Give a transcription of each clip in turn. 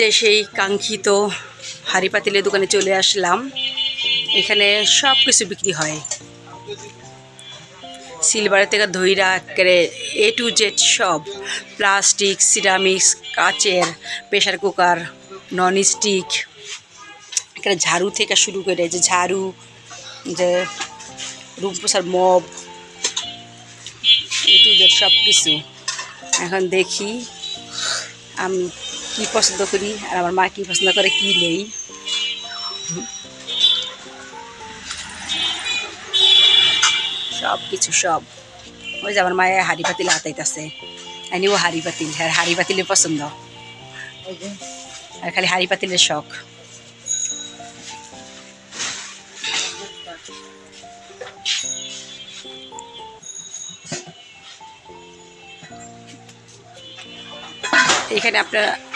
যে সেই কাঙ্ক্ষিত হাড়ি পাতিলের দোকানে চলে আসলাম। এখানে সব কিছু বিক্রি হয়। সিলভারের থেকে ধইরা করে এ টু জেড সব। প্লাস্টিক, সিরামিক্স, কাচের প্রেশার কুকার নন স্টিক এখানে ঝাড়ু থেকে শুরু করে যে ঝাড়ু, যে রুম পোষার মব এ টু জেড সব কিছু এখন দেখি, আমি কী পছন্দ করি আর আমার মা কী পছন্দ করে কী নেই। সব কিছু সব। ওই যে আমার মায়ের হাড়ি পাতিল হাতাইতেছে আনিও হাড়ি পাতিল আর হাড়ি পাতিলের পছন্দ। আর খালি হাড়ি পাতিলের শখ। এখানে আপনার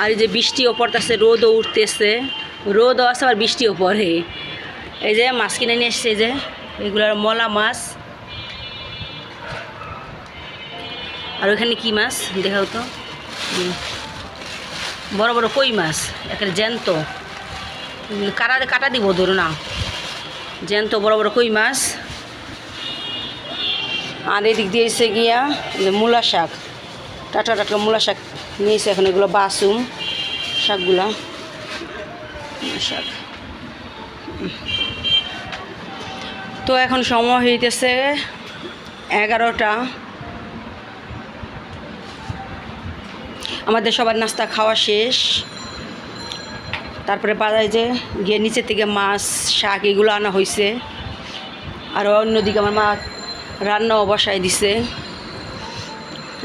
আর এই যে বৃষ্টিও পড়তেছে রোদও উঠতেছে। রোদও আছে আর বৃষ্টিও পড়ে। এই যে মাছ কিনে নিয়ে এসছে যে এগুলোর মলা মাছ। আর ওইখানে কি মাছ? দেখাও তো। বড় বড় কই মাছ? এখানে জ্যান্ত। কাটা কাটা দিব ধরো না। জ্যান্ত, বড় বড় কই মাছ। আর এদিক দিয়ে এসে গিয়া মূলা শাক। টাটা টাটা মূলা শাক নিয়েছে এখন, এগুলো বাসুম শাকগুলা। শাক। তো এখন সময় হইতেছে এগারোটা। আমাদের সবার নাস্তা খাওয়া শেষ। তারপরে বাজারে যে গিয়ে নিচের থেকে মাছ, শাক এগুলো আনা হয়েছে আর অন্যদিকে আমার মা রান্নাও বসায় দিছে।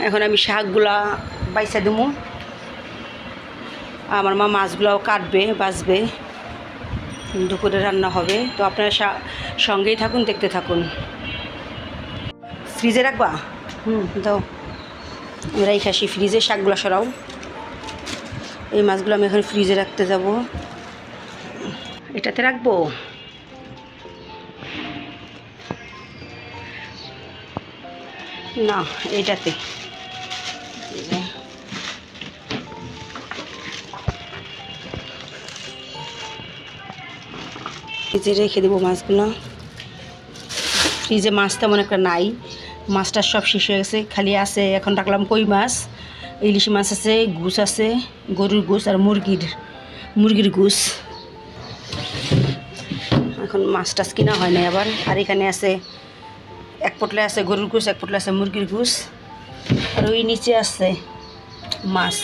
এখন আমি শাকগুলা বাইসা দেবো আমার মা মাছগুলাও কাটবে, বাছবে। দুপুরে রান্না হবে। তো আপনারা সঙ্গেই থাকুন, দেখতে থাকুন। ফ্রিজে রাখবা? হুম, দাও। এই খাসি ফ্রিজে শাকগুলো সরাও। এই মাছগুলো আমি এখন ফ্রিজে রাখতে যাব। এটাতে রাখব? না এইটাতে ফ্রিজে রেখে দেবো মাছগুলো। ফ্রিজে মাছ তেমন একটা নাই। মাছটা সব শেষ হয়ে গেছে। খালি আছে, এখন রাখলাম কই মাছ? ইলিশ মাছ আছে গুছ আছে, গরুর গুছ আর মুরগির মুরগির গুছ এখন মাছ টাছ কিনা হয় না আবার। আর এখানে আছে, এক পটলে আছে গরুর গুছ এক পটলে আছে মুরগির গুছ আর ওই নিচে আছে মাছ।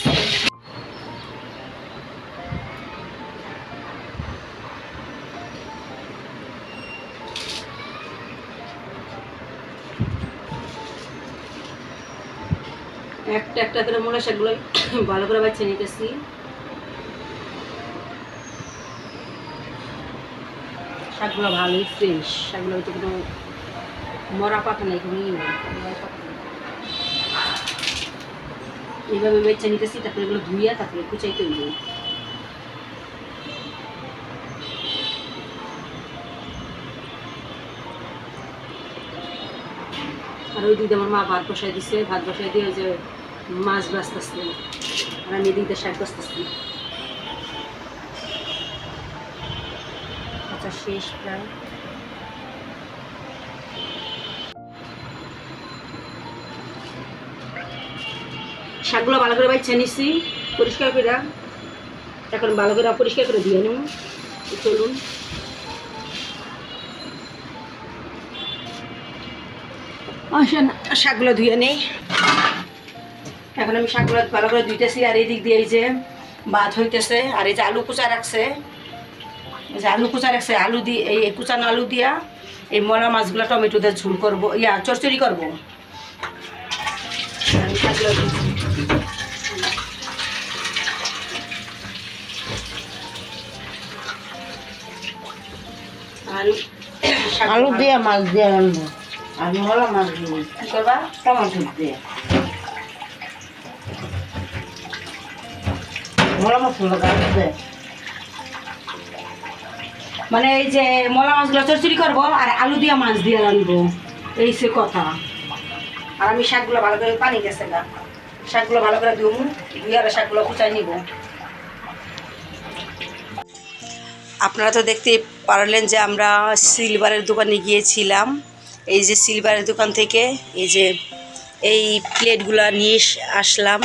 একটা একটা করে মূলা শাকগুলো ভালো করে বাচ্চা নিতেছি শাকগুলো ভালোই ফ্রেশ শাকগুলো হয়তো কোনো মরা পাতা নেই, কোনো ই নেই মরা পাতা নেই। এইভাবে বেছে নিতেছি, তারপরে এগুলো ধুইয়া তারপরে কুচাইতে হইব আর ওই দিদি আমার মা ভাত বসাই দিছে, ভাত বসাই দিয়ে ওই যে মাছ বাঁচতেছে আর আমি এদিকে শাক বাঁচতেছি আচ্ছা শেষ প্রায়। শাকগুলো ভালো করে বাইছে নিছি, পরিষ্কার করে এখন ভালো করে পরিষ্কার করে দিয়ে নেব চলুন। শাকগুলো ধুয়ে নেই। এখন আমি শাকগুলো ভালো করে ধুইতেছি আর এই দিয়ে এই যে ভাত হইতেছে আর এই যে আলু কুচা রাখছে। যে আলু কুচা রাখছে আলু দিয়ে এই কুচানো আলু দিয়া এই মরা মাছগুলো টমেটো দিয়ে ঝুল করব ইয়া চরচড়ি করব। আলু দিয়ে মাছ দিয়ে আনব আর মরা মাছ দিয়ে। করবা? টমেটো দিয়ে। মলা মশলা দেয় মানে এই যে মলা মাছগুলো চচ্চড়ি করব আর আলু দিয়ে মাছ দিয়ে রানবো এই সে কথা। আর আমি শাকগুলো ভালো করে পানি গেছে না শাকগুলো ভালো করে দিও দুই আর শাকগুলো কুচাই নিব। আপনারা তো দেখতে পারলেন যে আমরা সিলভারের দোকানে গিয়েছিলাম। এই যে সিলভারের দোকান থেকে এই যে এই প্লেটগুলো নিয়ে আসলাম।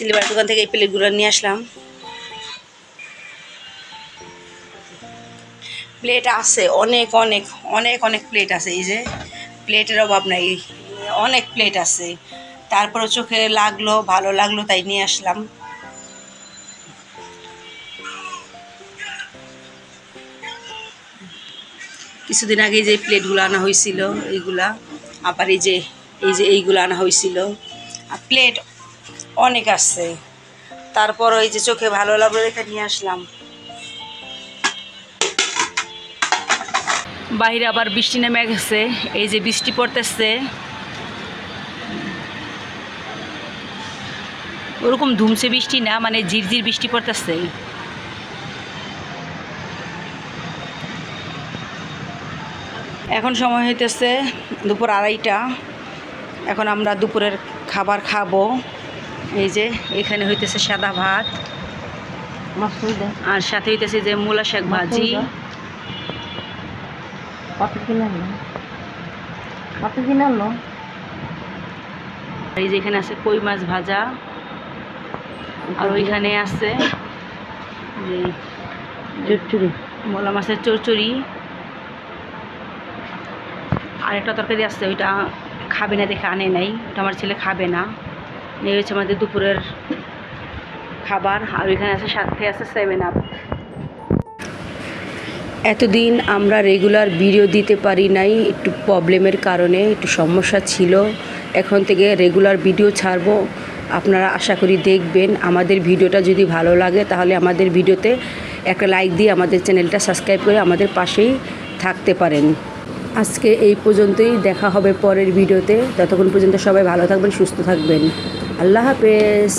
সিলভারের দোকান থেকে এই প্লেটগুলো নিয়ে আসলাম। প্লেট আছে, অনেক অনেক অনেক অনেক প্লেট আছে, এই যে প্লেটের অভাব নাই, অনেক প্লেট আছে। তারপরে চোখে লাগল, ভালো লাগল, তাই নিয়ে আসলাম। কিছুদিন আগে যে প্লেটগুলো আনা হয়েছিল, এইগুলা, আবার এই যে এই যে এইগুলো আনা হয়েছিল। আর প্লেট অনেক আসছে তারপর ওই যে চোখে ভালো লাগল রেখে নিয়ে আসলাম। বাইরে আবার বৃষ্টি নেমে গেছে, এই যে বৃষ্টি পড়তেছে। ওরকম ধুমসে বৃষ্টি না মানে ঝিরঝির বৃষ্টি পড়তেছে। এখন সময় হইতেছে দুপুর আড়াইটা। এখন আমরা দুপুরের খাবার খাব। এই যে এখানে হইতেছে সাদা ভাত। আর সাথে হইতেছে যে মূলা শাক ভাজি। এই যে এখানে আছে কই মাছ ভাজা। আর ওইখানে আছে যে মোলা মাছের চচ্চড়ি। আর একটা তরকারি আসছে ওইটা খাবে না দেখে আনে নাই। ওটা আমার ছেলে খাবে না। এই হচ্ছে আমাদের দুপুরের খাবার, আর ওইখানে আছে সাথে আছে সেভেন আপ এতদিন আমরা রেগুলার ভিডিও দিতে পারি নাই, একটু প্রবলেমের কারণে, একটু সমস্যা ছিল। এখন থেকে রেগুলার ভিডিও ছাড়বো। আপনারা আশা করি দেখবেন। আমাদের ভিডিওটা যদি ভালো লাগে, তাহলে আমাদের ভিডিওতে একটা লাইক দিয়ে আমাদের চ্যানেলটা সাবস্ক্রাইব করে আমাদের পাশেই থাকতে পারেন। আজকে এই পর্যন্তই। দেখা হবে পরের ভিডিওতে ততক্ষণ পর্যন্ত সবাই ভালো থাকবেন, সুস্থ থাকবেন। আল্লাহ হাফেজ।